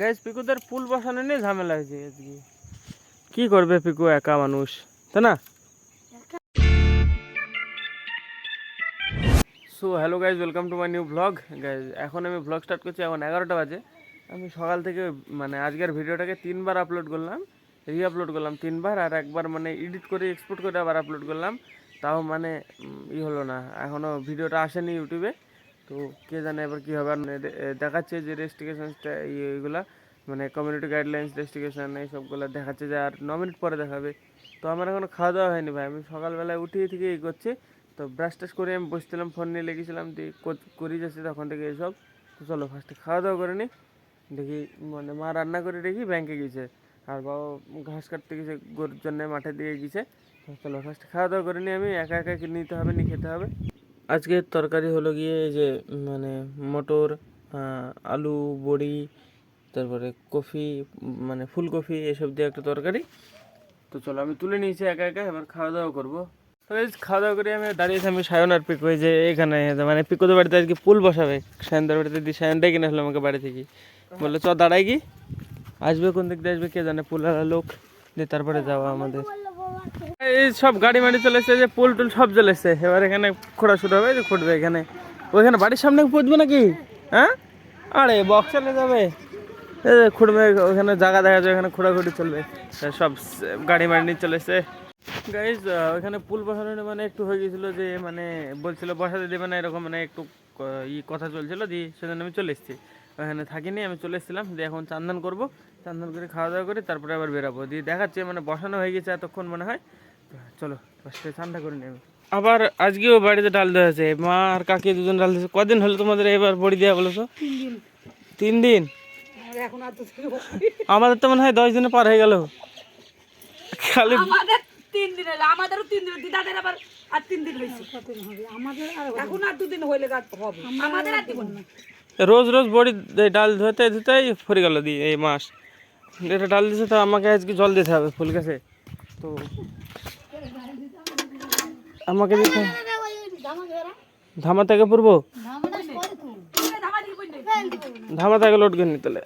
Gas পিকুদের পুল বসানো নিয়ে ঝামেলা হয়েছে আজকে। কি করবে পিকু, একা মানুষ? তাই না? So hello guys welcome to my new blog guys এখন আমি ব্লগ স্টার্ট করছি, এখন এগারোটা বাজে। আমি সকাল থেকে মানে আজকের ভিডিওটাকে তিনবার আপলোড করলাম রি আপলোড করলাম তিনবার, আর একবার মানে এডিট করে এক্সপোর্ট করে আবার আপলোড করলাম। তাও মানে ই হলো না এখনও ভিডিওটা আসেনি ইউটিউবে তো কে জানে এবার কী হবে। আর মানে দেখাচ্ছে যে রেস্টিগেশনসটা এইগুলা মানে কমিউনিটি গাইডলাইন্স রেস্টিগেশন এইসবগুলো দেখাচ্ছে যে আর ন মিনিট পরে দেখাবে। তো আমার এখনও খাওয়া দাওয়া হয়নি ভাই। আমি সকালবেলায় উঠিয়ে থেকে এই করছি। তো ব্রাশ টাশ করে আমি বসছিলাম ফোন নিয়ে লেগেছিলাম দিয়ে কর- যাচ্ছি তখন থেকে এইসব তো চলো ফার্স্টে খাওয়া দাওয়া করে নি। দেখি মানে মা রান্না করে রেখি ব্যাংকে গেছে। আর বাবা ঘাস কাটতে গেছে, গরুর জন্য মাঠের দিকে গেছে। চলো ফার্স্টে খাওয়া দাওয়া করে নি আমি। একা একা নিতে হবে, নি খেতে হবে। আজকের তরকারি হলো গিয়ে যে মানে মটর আলু, বড়ি, তারপরে কফি মানে ফুলকপি, এসব দিয়ে একটা তরকারি। তো চলো আমি তুলে নিয়েছি একা একা, এবার খাওয়া দাওয়া করব। খাওয়া দাওয়া করে আমি দাঁড়িয়েছি আমি সায়ন আর পিকো যে এখানে মানে পিকোদের বাড়িতে আজকে পুল বসাবে। সায়নদের বাড়িতে দিয়ে সায়নটাই কিনে আসলো আমাকে বাড়ি থেকে। বলল, চ, দাঁড়াই কি আসবে কোন দিক দিয়ে, আসবে কে জানে পুল লোক। দিয়ে তারপরে যাওয়া আমাদের। এই সব গাড়ি মাড়ি চলে এসছে যে পুল টুল সব চলে এসছে এবার এখানে খোঁড়া শুরু হবে যে খুঁড়বে এখানে। ওইখানে বাড়ির সামনে পুঁতবে নাকি? হ্যাঁ? আরে, বক্স চলে যাবে। খুঁড়বে ওখানে জায়গা দেখা যায় ওখানে খোঁড়াখুড়ি চলবে। সব গাড়ি মাড়ি নিয়ে চলে এসছে গাইজ ওখানে পুল বসানো মানে একটু হয়ে গেছিল যে মানে বলছিল, বসাতে দেবে না, এরকম মানে একটু ই কথা চলছিল, দিয়ে সেজন্য আমি চলে এসেছি। ওখানে থাকিনি, আমি চলে এসেছিলাম, দিয়ে এখন চান্দন করব। চান্দন করে খাওয়া দাওয়া করে তারপরে আবার বেরাবো। দিয়ে দেখাচ্ছে মানে বসানো হয়ে গেছে এতক্ষণ মনে হয়। চলো ফার্স্টে ঠান্ডা করে নেবে। আবার আজকেও বাড়িতে ডাল দেওয়া আছে মা আর কাকি দুজন ডাল দিয়েছে। কদিন হলো তোমাদের এবার বড়ি দেওয়া বলো তো তিন দিন? আমাদের তো মনে হয় দশ দিনে পার হয়ে গেল। খালি আমাদের তিন দিন হলো। আমাদেরও তিন দিন। দিদাদের আবার আর তিন দিন হয়েছে। এখন আর দুদিন হইলে হবে। আমাদের আর দিব না। রোজ রোজ বড়ি ডাল ধুতে ধুতেই ফুরে গেল দিয়ে এই মাস। এটা ডাল দিছে তো আমাকে আজকে জল দিতে হবে ফুল গাছে। তো আমাকে দিতে ধামা থেকে পড়ব? ধামা ধামা থেকে লোড করে নিতে হলে।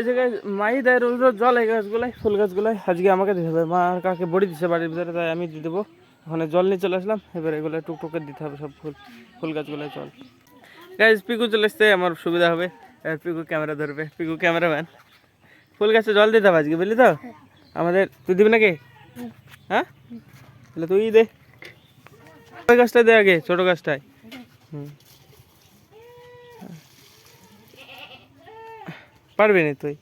এই জায়গায় মাই দেয় রোজ রোজ জল, এই গাছগুলাই, ফুল গাছগুলাই। আজকে আমাকে দিতে হবে। মা আর কাকে বড়ি দিচ্ছে বাড়ির ভিতরে, তাই আমি দিয়ে দেবো। ওখানে জল নিয়ে চলে আসলাম, এবার এগুলো টুকটুকে দিতে হবে সব ফুল ফুল গাছগুলোয় জল। গাইজ পিকু চলে আসতে আমার সুবিধা হবে। আর পিকু ক্যামেরা ধরবে, পিকু ক্যামেরাম্যান। ফুল গাছে জল দিতে হবে আজকে, বুঝলি তো? আমাদের, তুই দিবি নাকি? হ্যাঁ? তাহলে তুই দে। গাছটায় দে আগে, ছোটো গাছটায়। হুম। পারবি না তুই?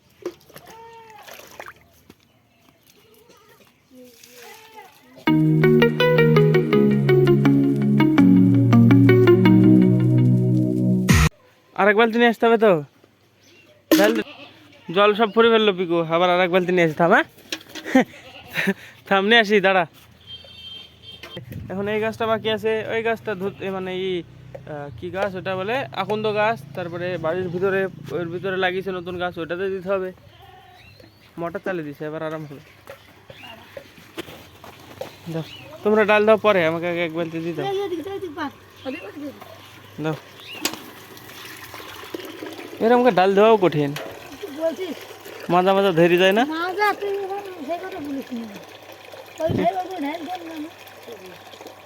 আরেক বালতি নিয়ে আসতে হবে তো। জল সব ফুরে ফেলল পিকু, আবার আরেক বালতি নিয়ে আসি, থাম হ্যাঁ? থাম, নিয়ে আসি, দাঁড়া। এখন এই গাছটা বাকি আছে, ওই গাছটা ধুতে মানে এই কি গাছ? ওটা বলে আকন্দ গাছ। তারপরে বাড়ির ভিতরে, ওর ভিতরে লাগিয়েছে নতুন গাছ, ওটাতে দিতে হবে। মোটর চালিয়ে দিছে, এবার আরাম হবে। দাও তোমরা ডাল দাও পরে, আমাকে আগে এক বালতি দিয়ে দাও। দাও। এরকম করে ডাল দেওয়াও কঠিন। মাজা মাজা ধরে যায় না?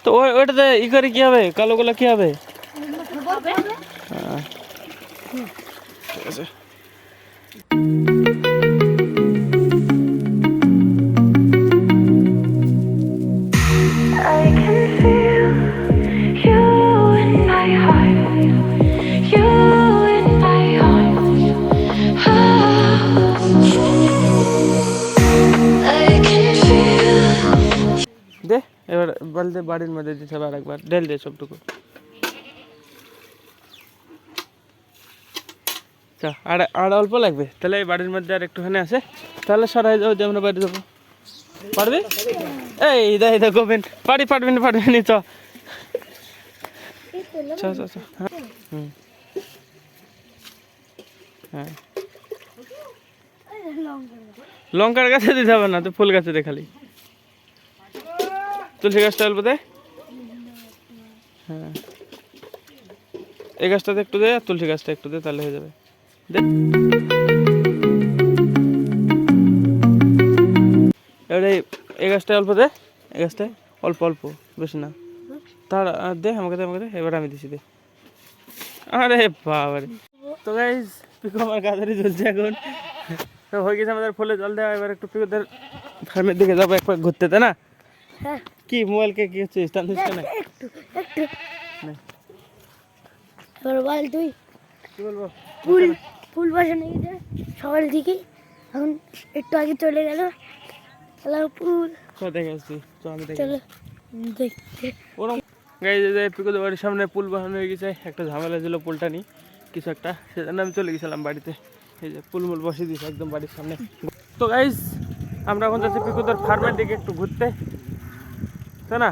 তো ওই ওইটাতে ই করে কি হবে? কালো গুলো কি হবে? হ্যাঁ। ঠিক আছে I can feel you in my heart. You in my arms. I can feel. দে এবার বালতি বাড়ির মধ্যে দিতে হবে আরেকবার ঢেল দে সবটুকু চা আর আর অল্প লাগবে? তাহলে এই বাড়ির মধ্যে আর একটুখানি আছে। তাহলে সরাই যাও, যে আমরা বাড়ি যাব। পারবি? এই, দেখ দেখ, গোবিন। পারি, পারবি না, পারবি চ। চ হ্যাঁ? হ্যাঁ। লঙ্কার গাছে দিতে হবে না তো ফুল গাছে দেখালি তুলসী গাছটা অল্প দে। হ্যাঁ। এই গাছটাতে একটু দে, আর তুলসী গাছটা একটু দে, তাহলে হয়ে যাবে। দে এবারে এই- এই গাছটা অল্প দে এই গাছটা অল্প অল্প বেশি না। তার দে আমাকে দে আমাকে দে এবার আমি দিছি দে। আরে বাবারে। তো গাইজ পিকো আমার গাছারি চলছে এখন। তো হয়ে গেছে আমাদের ফুলে জল দেওয়া এবার একটু পিকোদের ফার্মের দিকে যাব একবার ঘুরতে তাই না? হ্যাঁ। কি মোবাইলকে কি হচ্ছে স্ট্যান্ড হচ্ছে না একটু একটু। নে। এবার বল তুই কি বলব? ফুল ফুল বসানো গেছে সকাল থেকে এখন একটু আগে চলে গেল। তাহলে ফুল। চল দেখে আসছি আমি চলো দেখতে। ওরম। গাই যে পিকোদের বাড়ির সামনে পুল বানানো হয়ে গেছে। একটা ঝামেলা ছিল পুলটা নিয়ে কিছু একটা। সেজন্য আমি চলে গেছিলাম বাড়িতে। এই যে পুল মুল বসিয়ে দিয়েছে একদম বাড়ির সামনে। তো গাইজ আমরা এখন যাচ্ছি পিকুদের ফার্মের দিকে একটু ঘুরতে। তাই না?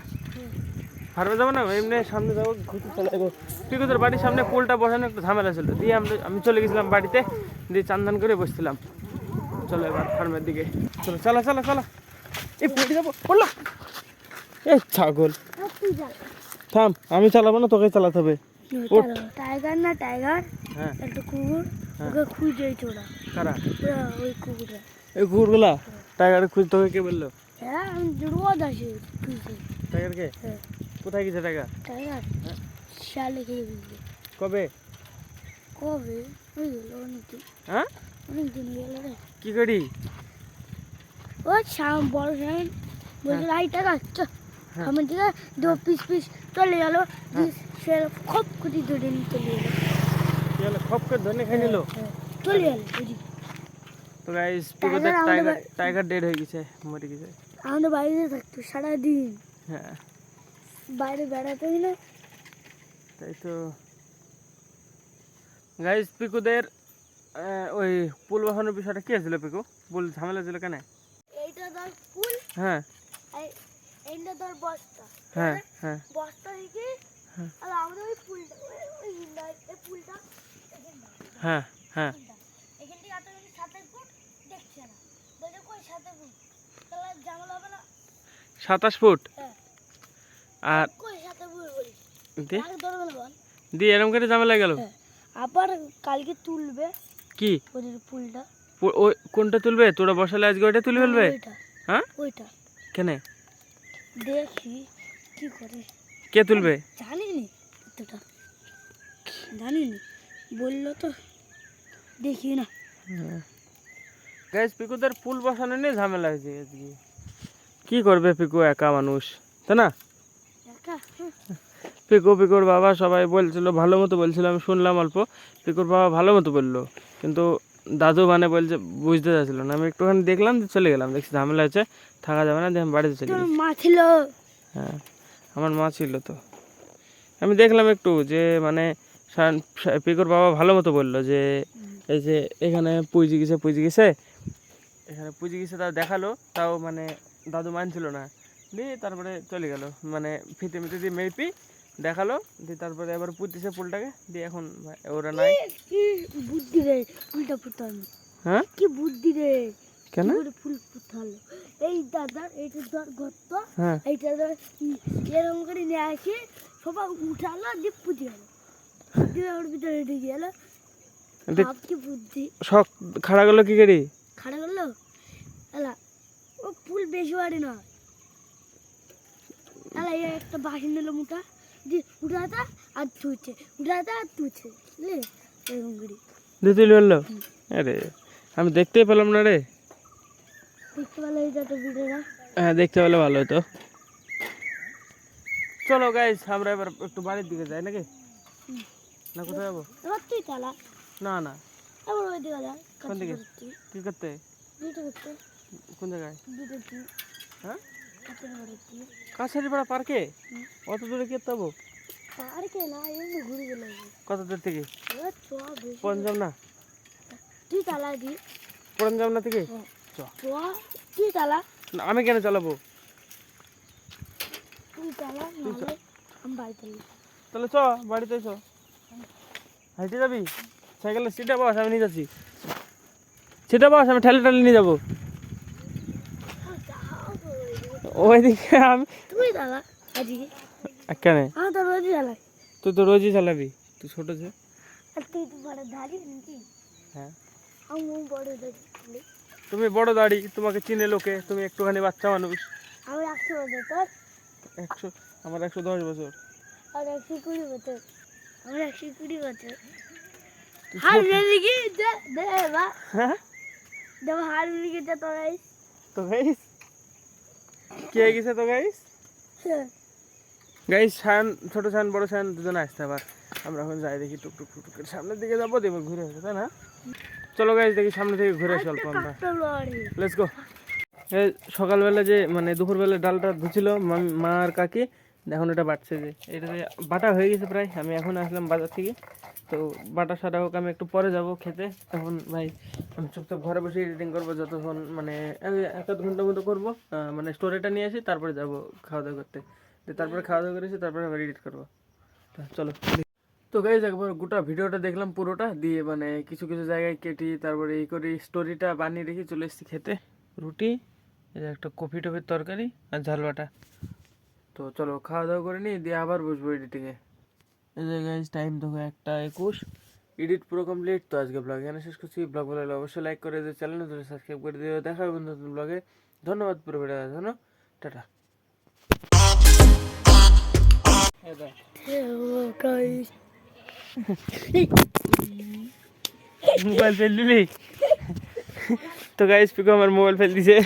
ফার্মে যাব না এমনি সামনে যাব ঘুরতে চলে যাব। পিকুদের বাড়ির সামনে পুলটা বসানো একটু ঝামেলা ছিল দিয়ে আমরা আমি চলে গেছিলাম বাড়িতে দিয়ে চান্দান করে বসছিলাম। চলো এবার ফার্মের দিকে। চলো চলো চলো চলো। এই পড়ে যাব পড়লাম এই ছাগল। থাম আমি চালাবো না তোকে চালাতে হবে। টাইগার না টাইগার হ্যাঁ। একটা কুকুর হ্যাঁ। ওকে খুঁজে ওরা কারা? ওই কুকুরটা। এই কুকুরগুলা? টাইগার খুঁজ তোকে কে বলল? হ্যাঁ আমি রোদ আসে খুঁজে টাইগারকে হ্যাঁ। কোথায় গেছে টাইগার টাইগার হ্যাঁ। শালে খেয়ে কবে? কবে? ওই গেল অনেকদিন। হ্যাঁ? অনেকদিন গেল রে। কি করি? ও বড় বলছে টাকা হ্যাঁ। আমার দিকে দু পিস পিস চলে গেল। সে খুব খুঁটি ধরে নিয়ে চলে গেল। খপ করে ধরে খেয়ে নিল? চলে গেল। তো গাইস টাইগার টাইগার ডেড হয়ে গেছে মরে গেছে। আমাদের বাড়িতে থাকতো সারাদিন। হ্যাঁ। বাইরে বেড়াতে না তাই তো। গাইস পিকুদের ওই পুল বাহানোর বিষয়টা কি ছিল পিকু? বল ঝামেলা ছিল কেন? এইটা ধর ফুল হ্যাঁ। এই- এইটা ধর বস্তা। হ্যাঁ হ্যাঁ। বস্তা থেকে হ্যাঁ। আর আমাদের ওই ফুলটা ওই- এই ফুলটা এখানটা, হ্যাঁ। এখান থেকে এতখানি সাতের ফুট দেখছে না। বলছে কই সাতের ফুট তাহলে জামাল হবে না। সাতাশ ফুট? হ্যাঁ আর না দিয়ে এরম করে ঝামেলা গেল। আবার কালকে তুলবে কি? ওদের ফুলটা ওই কোনটা তুলবে? তোরা বসালে আজকে ওইটা তুলে ফেলবে? হ্যাঁ? ওইটা কেনে? দেখি কি করে কে তুলবে? জানিনি এতটা জানিনি বলল তো দেখি না গ্যাস পিকুদের ফুল বসানো নিয়ে ঝামেলা হয়েছে আজকে। কি করবে পিকু, একা মানুষ? তাই না? পিকু পিকুর বাবা সবাই বলছিল ভালো মতো বলছিল আমি শুনলাম অল্প। পিকুর বাবা ভালো মতো বলল কিন্তু দাদু মানে বলছে বুঝতে চাচ্ছিল না। আমি একটুখানি দেখলাম দিয়ে চলে গেলাম। দেখছি ঝামেলা হচ্ছে থাকা যাবে না দিয়ে আমি বাড়িতে চলে মা ছিল? হ্যাঁ আমার মা ছিল তো। আমি দেখলাম একটু যে মানে পিকুর বাবা ভালো মতো বলল যে এই যে এখানে পুঁজি গেছে পুঁজি গেছে। এখানে পুঁজি গেছে তাও দেখাল তাও মানে দাদু মানছিল না। দিয়ে তারপরে চলে গেল। মানে ফিতে মিতে দিয়ে মেপি দেখাল দিয়ে তারপরে এবার পুঁতিছে ফুলটাকে দিয়ে এখন ওরা নাই। কি বুদ্ধি রে ফুলটা ফুটানো হ্যাঁ? কি বুদ্ধি রে কেন? ফুল ফুটালো এই দাদা এইটা ধর গর্ত হ্যাঁ। এইটা ধর এরকম করে নিয়ে আসে সবাই উঠালো দিয়ে পুঁতে গেল। দিয়ে ওর ভিতরে ঢুকে গেল। কি বুদ্ধি। শখ খাড়া গেলো কি করি? খাড়া এলা ও ফুল বেশি বাড়ি না। এই একটা বাসি নিল দিয়ে উঠাতা আর তুলছে উঠাতা আর তুলছে বুঝলি? এরকম করে। দিয়ে তুলে বলল আরে আমি দেখতেই পেলাম না রে। দেখতে পেল ভিডিওটা হ্যাঁ দেখতে পেলে ভালো হতো চলো গাইস আমরা এবার একটু বাড়ির দিকে যাই নাকি? না কোথায় যাব? এবার তুই চালা না না। এবার ওই দিকে যা কোন দিকে? কি করতে? দুটো করতে। কোন জায়গায়? দুটো হ্যাঁ? কাছারিপাড়া পার্কে। অত দূরে কি যাব? আর কে না এমনি ঘুরে গেলে কত দূর থেকে? পঞ্জাব না তুই চালা দি? পঞ্জাব না থেকে? হ্যাঁ। তুই চালা আমি কেন চালাবো? তুই চালা নাহলে আমি বাড়িতে তাহলে চ বাড়িতে চ। হাইটে যাবি? সাইকেলের সিটে বস আমি নিয়ে যাচ্ছি। সিটে বস আমি ঠেলে ঠেলে নিয়ে যাব। ওইদিকে আমি তুমি দাদা আজকে কেন আমার তো রোজই চালাই তুই তো রোজই চালাবি তুই ছোট যে। আর তুই তো বড় দাঁড়ি নাকি? হ্যাঁ। আমি বড় দাঁড়ি তুমি বড় দাড়ি তোমাকে চিনে লোকে তুমি একটুখানি বাচ্চা মানুষ। আমি একশো বছর। তোর একশো? আমার একশো দশ বছর। আর একশো কুড়ি বছর। আমার একশো কুড়ি বছর। হার দিকে দে দে বা হ্যাঁ? দেবো হার দিকে যা তোর তো গাইস কে গেছে তো গাইস গাইস শান ছোট শান বড় শান দুজন আসতে আবার। আমরা এখন যাই দেখি টুক টুক টুক সামনের দিকে যাব দেবো ঘুরে আসে তাই না? চলো গাইস দেখি সামনে থেকে ঘুরে আসি অল্প আমরা। লেটস গো সকালবেলা যে মানে দুপুরবেলা ডালটা ধুছিল মা আর কাকি এখন এটা বাটছে যে এটা বাটা হয়ে গেছে প্রায়। আমি এখন আসলাম বাজার থেকে। তো বাটা সাটা হোক, আমি একটু পরে যাব খেতে। তখন ভাই, আমি চুপচাপ ঘরে বসে এডিটিং করব, যতক্ষণ মানে এক আধ ঘণ্টার মতো করব মানে স্টোরিটা নিয়ে আসি, তারপরে যাব খাওয়া দাওয়া করতে তারপরে খাওয়া দাওয়া করেছি তারপরে আবার এডিট করব। চলো তো গাইজ একবার গোটা ভিডিওটা দেখলাম পুরোটা, দিয়ে মানে কিছু কিছু জায়গায় কেটি, তারপরে এই করি স্টোরিটা বানিয়ে রেখে চলে এসেছি খেতে। রুটি একটা কফি টফির তরকারি আর ঝাল বাটা। তো চলো খাওয়া দাওয়া করে নিই দিয়ে আবার বসবো এডিটিংয়ে গাইজ টাইম দেখো একটা একুশ। এডিট পুরো কমপ্লিট তো আজকে ব্লগ এখানে শেষ করছি। ব্লগ ভালো লাগলে অবশ্যই লাইক করে দিও চ্যানেল ধরে সাবস্ক্রাইব করে দিও। দেখা হবে নতুন ব্লগে ধন্যবাদ পুরো ভিডিও জন্য। টাটা। মোবাইল ফেল দিলি তো গাইস পিকো আমার মোবাইল ফেল দিছে।